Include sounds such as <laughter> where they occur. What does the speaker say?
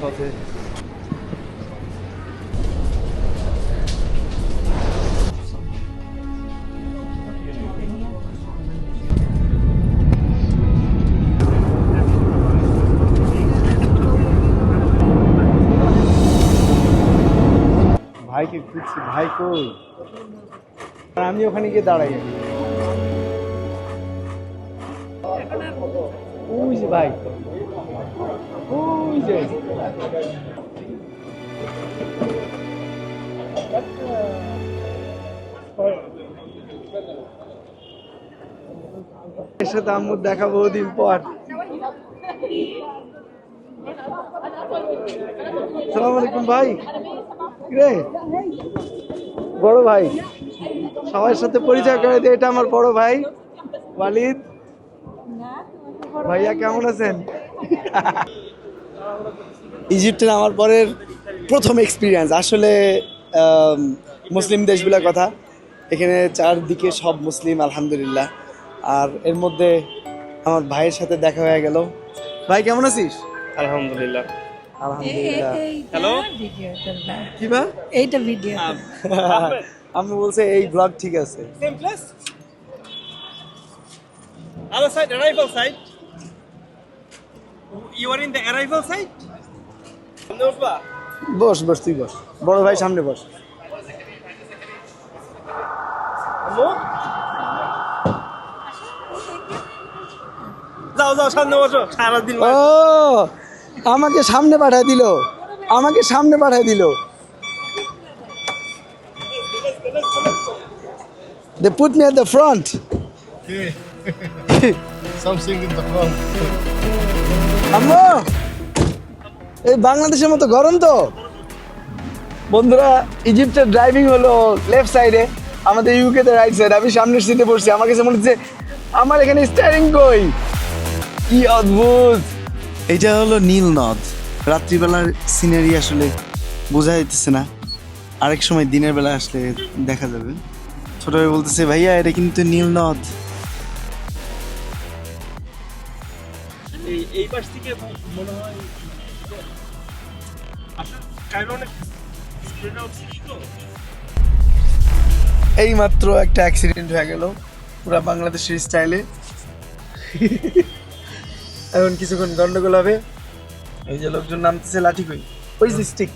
পথে ভাইকে খুঁজছি ভাই কই? আমি ওখানে গিয়ে দাঁড়াই। ওই যে ভাই ওই যে এর সাথে আম্মুর দেখা বহুদিন পর। সালাম আলাইকুম ভাই। রে বড় ভাই। সবার সাথে পরিচয় করে দিয়ে এটা আমার বড় ভাই, ওয়ালিদ। ভাইয়া কেমন আছেন? ইজিপ্টের আমার পরের প্রথম এক্সপিরিয়েন্স আসলে মুসলিম দেশগুলোর কথা। এখানে চারদিকে সব মুসলিম আলহামদুলিল্লাহ। আর এর মধ্যে আমার ভাইয়ের সাথে দেখা হয়ে গেল। ভাই কেমন আছিস? আলহামদুলিল্লাহ। আলহামদুলিল্লাহ। হ্যালো? কি বা এইটা ভিডিও আমি বলছি এই ব্লগ ঠিক আছে? Other side, arrival side. You are in the arrival side? বস বস তুই বস বড় ভাই সামনে বস যাও যাও সামনে বসো সারাদিন ও আমাকে সামনে পাঠায় দিল আমাকে সামনে পাঠায় দিল They put me at the front. <laughs> Something in the front. আম্মু! এই বাংলাদেশের মতো গরম তো? বন্ধুরা ইজিপ্টের ড্রাইভিং হলো লেফট সাইডে আমাদের ইউকে তে রাইট সাইড আমি সামনের সিটে বসছি আমার কাছে মনে হচ্ছে আমার এখানে স্টিয়ারিং কই? কি অদ্ভুত! এটা হলো নীল নদ। রাত্রিবেলার সিনারি আসলে বোঝা যাইতেছে না। আরেক সময় দিনের বেলা আসলে দেখা যাবে। ছোট ভাই বলতেছে ভাইয়া এটা কিন্তু নীল নদ। এই পাশ থেকে মনে হয় এই মাত্র একটা অ্যাক্সিডেন্ট হয়ে গেল পুরা বাংলাদেশের স্টাইলে এখন <laughs> কিছুক্ষণ গন্ডগোল হবে। এই যে লোকজন নামতেছে লাঠি কই? ওই যে স্টিক